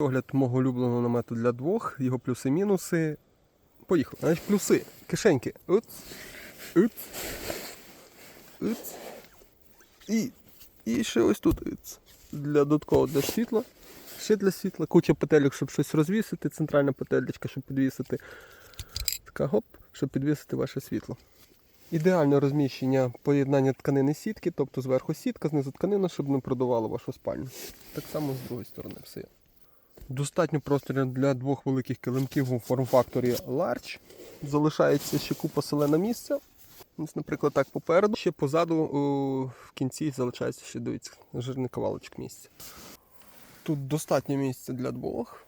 Огляд мого улюбленого намету для двох, його плюси-мінуси. Поїхали. Значить, плюси. Кишеньки. Уц. Уц. Уц. І, і ще ось тут. Уц. Для додатково для світла. Ще для світла. Куча петельок, щоб щось розвісити. Центральна петелька, щоб підвісити. Така гоп, щоб підвісити ваше світло. Ідеальне розміщення поєднання тканини сітки, тобто зверху сітка, знизу тканина, щоб не продувало вашу спальню. Так само з другої сторони все. Достатньо простору для двох великих килимків у форм-факторі Large. Залишається ще купа селена місця. Ось, наприклад, так попереду. Ще позаду о, в кінці залишається ще дивіться, жирний кавалочок місця. Тут достатньо місця для двох.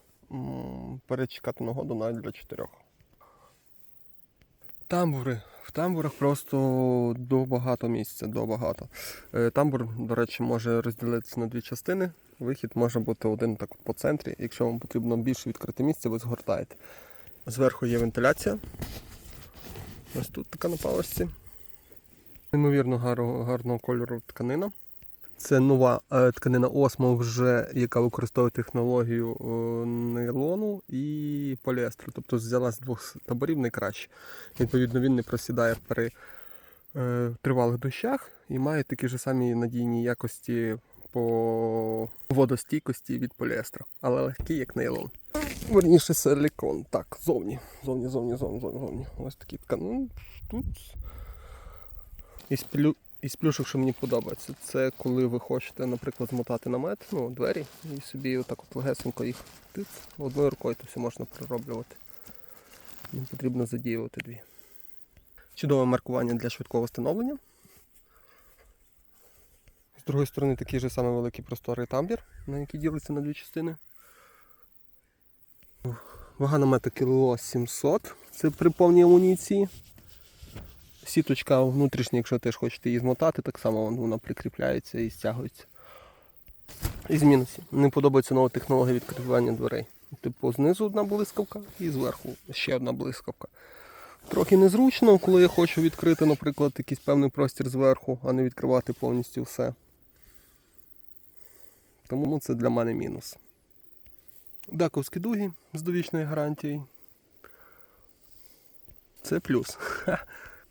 Перечекати нагоду навіть для чотирьох. Тамбури. В тамбурах просто до багато місця, до багато. Е, Тамбур, до речі, може розділитися на дві частини. Вихід може бути один так по центрі. Якщо вам потрібно більше відкрите місце, ви згортаєте. Зверху є вентиляція. Ось тут така на паличці. Неймовірно гарного, гарного кольору тканина. Це нова е, тканина Осмо, вже, яка використовує технологію е, нейлону і поліестру. Тобто взяла з двох таборів найкраще. Відповідно, він не просідає при е, тривалих дощах і має такі ж самі надійні якості по водостійкості від поліестру, але легкий, як нейлон. Верніше силікон. Так, зовні. Зовні, зовні, зовні, зовні, зовні. Ось такі ткани. Тут. Із, плю... Із плюшок, що мені подобається, це коли ви хочете, наприклад, змотати намет, ну, двері, і собі отак от легесенько їх тиц, одною рукою то все можна пророблювати. Не потрібно задіювати дві. Чудове маркування для швидкого встановлення. З другої сторони такий же самий великий просторий тамбір, на який ділиться на дві частини. Вага намета кіло 700. Це при повній амуніції. Сіточка внутрішня, якщо теж хочете її змотати, так само вона прикріпляється і стягується. Із мінусів. Не подобається нова технологія відкривання дверей. Типу, знизу одна блискавка і зверху ще одна блискавка. Трохи незручно, коли я хочу відкрити, наприклад, якийсь певний простір зверху, а не відкривати повністю все. Тому це для мене мінус. Даковські дуги з довічною гарантією. Це плюс.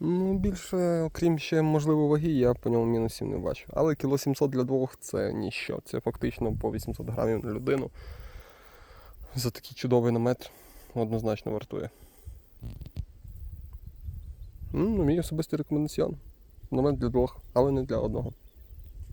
Ну, більше, окрім ще можливо ваги, я по ньому мінусів не бачу. Але кіло 700 для двох це ніщо. Це фактично по 800 грамів на людину. За такий чудовий намет однозначно вартує. Ну, мій особистий рекомендаціон. Намет для двох, але не для одного.